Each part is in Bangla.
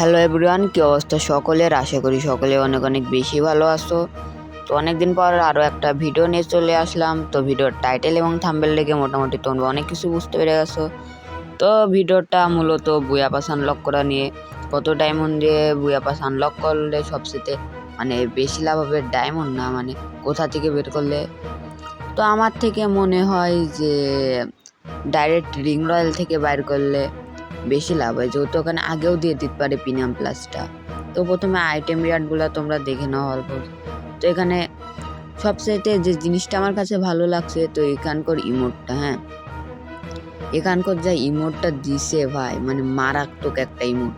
হ্যালো এভরিওয়ান, কী অবস্থা সকলের? আশা করি সকলে অনেক অনেক বেশি ভালো আছো। তো অনেক দিন পর আরও একটা ভিডিও নিয়ে চলে আসলাম। তো ভিডিওর টাইটেল এবং থাম্বেল দেখে মোটামুটি তোমরা অনেক কিছু বুঝতে পেরে গেছো। তো ভিডিওটা মূলত বুয়া পাস আনলক করা নিয়ে। কত ডায়মন্ড দিয়ে বুয়া পাস আনলক করলে সবচেয়ে মানে বেশি লাভ হবে ডায়মন্ড না মানে কোথা থেকে বের করলে? তো আমার থেকে মনে হয় যে ডাইরেক্ট রিং রয়্যাল থেকে বাইর করলে বেশি লাভ হয়। যেহেতু ওখানে আগেও দিয়ে দিতে পারে প্রিমিয়াম প্লাসটা তো প্রথমে আইটেম রিয়ার্ডগুলো তোমরা দেখে নাও অল্প। তো এখানে সবচেয়ে যে জিনিসটা আমার কাছে ভালো লাগছে, তো এখানকার ইমোটটা হ্যাঁ। এখানকার যা ইমোটটা দিছে ভাই মানে মারাত্মক একটা ইমোট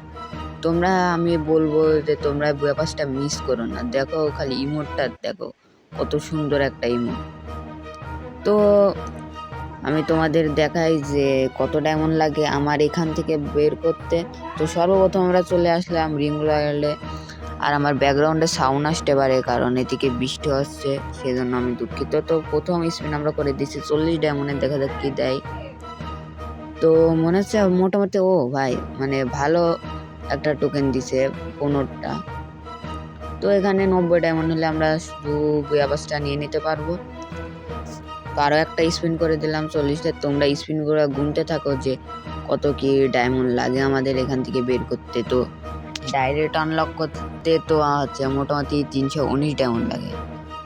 তোমরা, আমি বলব যে তোমরা ব্যাপারটা মিস করো না। দেখো খালি ইমোটটা দেখো কত সুন্দর একটা ইমোট তো আমি তোমাদের দেখাই যে কত ডায়মন্ড লাগে আমার এখান থেকে বের করতে। তো সর্বপ্রথম আমরা চলে আসলাম রিং রয়্যালে। আর আমার ব্যাকগ্রাউন্ডে সাউন্ড আসতে পারে কারণ এদিকে বৃষ্টি হচ্ছে, সেজন্য আমি দুঃখিত। তো প্রথম স্পিন আমরা করে দিচ্ছি চল্লিশ ডায়মন্ডের দেখা যাক কী দেয়। তো মনে হচ্ছে মোটামুটি, ও ভাই মানে ভালো একটা টোকেন দিছে পনেরোটা। তো এখানে নব্বই ডায়মন্ড হলে আমরা শুধু বুয়াবাসটা নিয়ে নিতে পারব। তো আরও একটা স্পিন করে দিলাম, চল্লিশটা, তোমরা স্পিন করে গুনতে থাকো যে কত কি ডায়মন্ড লাগে আমাদের এখান থেকে বের করতে। তো ডাইরেক্ট আনলক করতে তো হচ্ছে মোটামুটি তিনশো উনিশ ডায়মন্ড লাগে।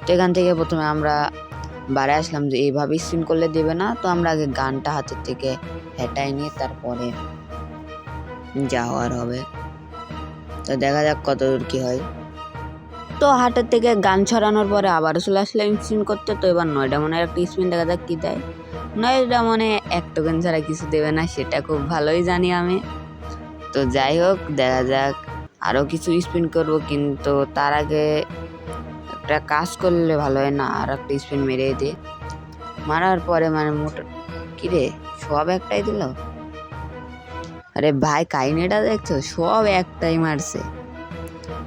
তো এখান থেকে প্রথমে আমরা বারে আসলাম যে এইভাবে স্পিন করলে দেবে না, তো আমরা আগে গানটা হাতের থেকে হেঁটাই নিয়ে তারপরে যা হওয়ার হবে। তো দেখা যাক কত দূর কী হয়। তো হাটের থেকে গান ছড়ানোর পরে আবারও চলে আসলাম স্পিন করতে। তো এবার নয়টা মনে একটা স্পিন দেখা যাক কী দেয়। নয়টা মনে এক টোকেন ছাড়া কিছু দেবে না, সেটা খুব ভালোই জানি আমি। তো যাই হোক, দেখা যাক। আরও কিছু স্পিন করব, কিন্তু তার আগে একটা কাজ করলে ভালো হয় না, আর একটা স্পিন মেরে দে। মারার পরে মানে মোটা কিরে সব একটাই দিল? আরে ভাই, কাহিনিটা দেখছ? সব একটাই মারছে।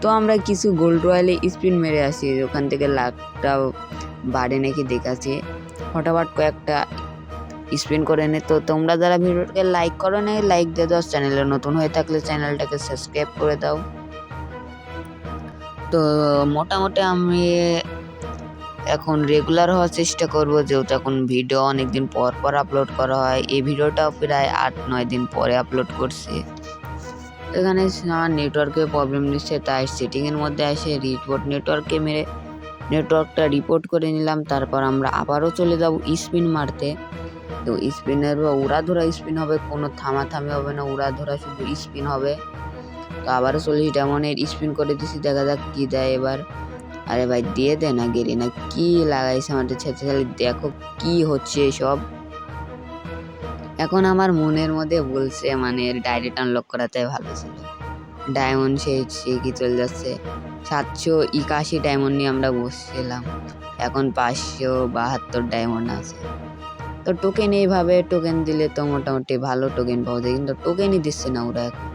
তো আমরা কিছু গোল্ড রয়্যালে স্পিন মেরে আসি, ওখান থেকে লাখটা বাড়ে নাকি দেখাচ্ছে। হঠাৎ কয়েকটা স্পিন করে নে। তো তোমরা যারা ভিডিওটাকে লাইক করো না লাইক দিয়ে দাও। চ্যানেলে নতুন হয়ে থাকলে চ্যানেলটাকে সাবস্ক্রাইব করে দাও। তো মোটামুটি আমি এখন রেগুলার হওয়ার চেষ্টা করব, যেহেতু এখন ভিডিও অনেকদিন পর পর আপলোড করা হয়। এই ভিডিওটাও প্রায় আট নয় দিন পরে আপলোড করছি। এখানে আমার নেটওয়ার্কের প্রবলেম নিচ্ছে, তাই সেটিংয়ের মধ্যে এসে রিপোর্ট নেটওয়ার্কে মেরে নেটওয়ার্কটা রিপোর্ট করে নিলাম, তারপর আমরা আবারও চলে যাব স্পিন মারতে। তো স্পিনের উড়া ধরা স্পিন হবে, কোনো থামা থামাথামি হবে না উড়া ধরা শুধু স্পিন হবে। তো আবারও চল্লিশ ডায়মন্ডের স্পিন করে দিছি, দেখা যাক কী দেয় এবার। আরে ভাই, দিয়ে দে না গেলি না, কী লাগাইছে আমাদের ছেলে? দেখো কি হচ্ছে এসব। এখন আমার মনের মধ্যে বলছে মানে ডাইরেক্ট আনলক করাতে ভালো ছিল। ডায়মন্ড সে সে কি চলে যাচ্ছে, সাতশো একাশি ডায়মন্ড নিয়ে আমরা বসছিলাম। এখন পাঁচশো বাহাত্তর ডায়মন্ড আছে। তো টোকেন এইভাবে টোকেন দিলে তো মোটামুটি ভালো টোকেন পাওয়া যায়, কিন্তু টোকেনই দিচ্ছে না ওরা এখন।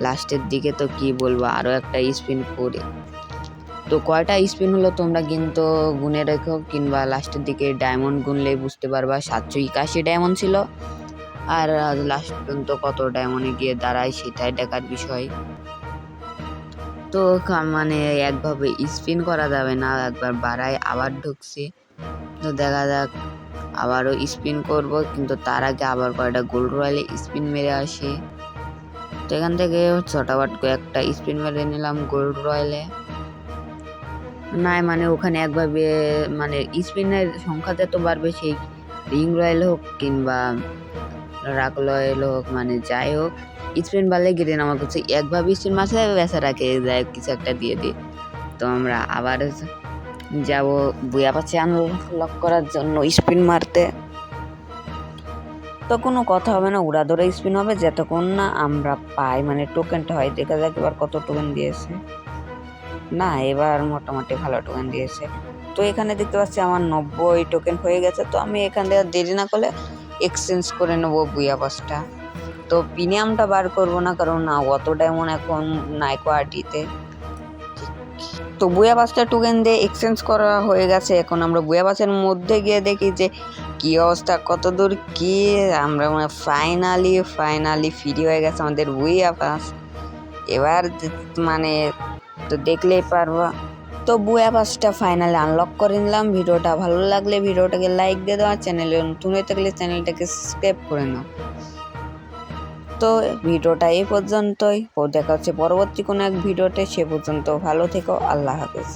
লাস্টের দিকে তো কি বলব আরও একটা স্পিন করে। তো কয়টা স্পিন হলো তোমরা কিন্তু গুনে রেখো, কিংবা লাস্টের দিকে ডায়মন্ড গুনলেই বুঝতে পারবা সাতশো একাশি ডায়মন্ড ছিল। আর লাস্ট পর্যন্ত কত ডায়মন্ডে গিয়ে দাঁড়ায় সেটাই দেখার বিষয়। তো মানে একভাবে স্পিন করা যাবে না, একবার বাড়ায় আবার ঢুকছি। তো দেখা যাক, আবারও স্পিন করব, কিন্তু তার আগে আবার কয়টা গোল্ড রয়্যালে স্পিন মেরে আসি। তো এখান থেকে ছটাবাট কয়েকটা স্পিন মেরে নিলাম গোল্ড রয়্যালে নাই মানে ওখানে একভাবে মানে স্পিনের সংখ্যা তো বাড়বে, সেই রিং রয়্যাল হোক কিংবা রাক রয়্যাল হোক মানে যাই হোক, স্পিন বাড়লে গেলে আমার কাছে একভাবে স্পিন মাসে বেসা রাখে যায়, কিছু একটা দিয়ে দিই তো আমরা আবার যাব বুয়া পাচ্ছে আনলক করার জন্য স্পিন মারতে। তো কোনো কথা হবে না, উড়া ধরে স্পিন হবে, যতক্ষণ না আমরা পাই মানে টোকেনটা হয়, দেখা যাক এবার কত টোকেন দিয়েছে। না, এবার মোটামুটি ভালো টোকেন দিয়েছে। তো এখানে দেখতে পাচ্ছি আমার নব্বই টোকেন হয়ে গেছে, তো আমি এখান থেকে দেরি না করলে এক্সচেঞ্জ করে নেব বুয়া পাসটা তো প্রিমিয়ামটা বার করব না, কারণ না, অত ডায়মন্ড এখন নাইকো আরটিতে তো। বুয়া পাসটা টোকেন দিয়ে এক্সচেঞ্জ করা হয়ে গেছে, এখন আমরা বুয়া পাসের মধ্যে গিয়ে দেখি যে কী অবস্থা কত দূর কি, আমরা মানে ফাইনালি ফাইনালি ফ্রি হয়ে গেছে আমাদের বুয়া পাস এবার মানে তো দেখলেই পারবা। তো বুয়া পাসটা ফাইনালি আনলক করে নিলাম। ভিডিওটা ভালো লাগলে ভিডিওটাকে লাইক দিয়ে দেওয়া চ্যানেলে নতুন হয়ে থাকলে চ্যানেলটাকে সাবস্ক্রাইব করে নাও। তো ভিডিওটা এই পর্যন্তই। দেখা হচ্ছে পরবর্তী কোনো এক ভিডিওতে। সে পর্যন্ত ভালো থেকো। আল্লাহ হাফেজ।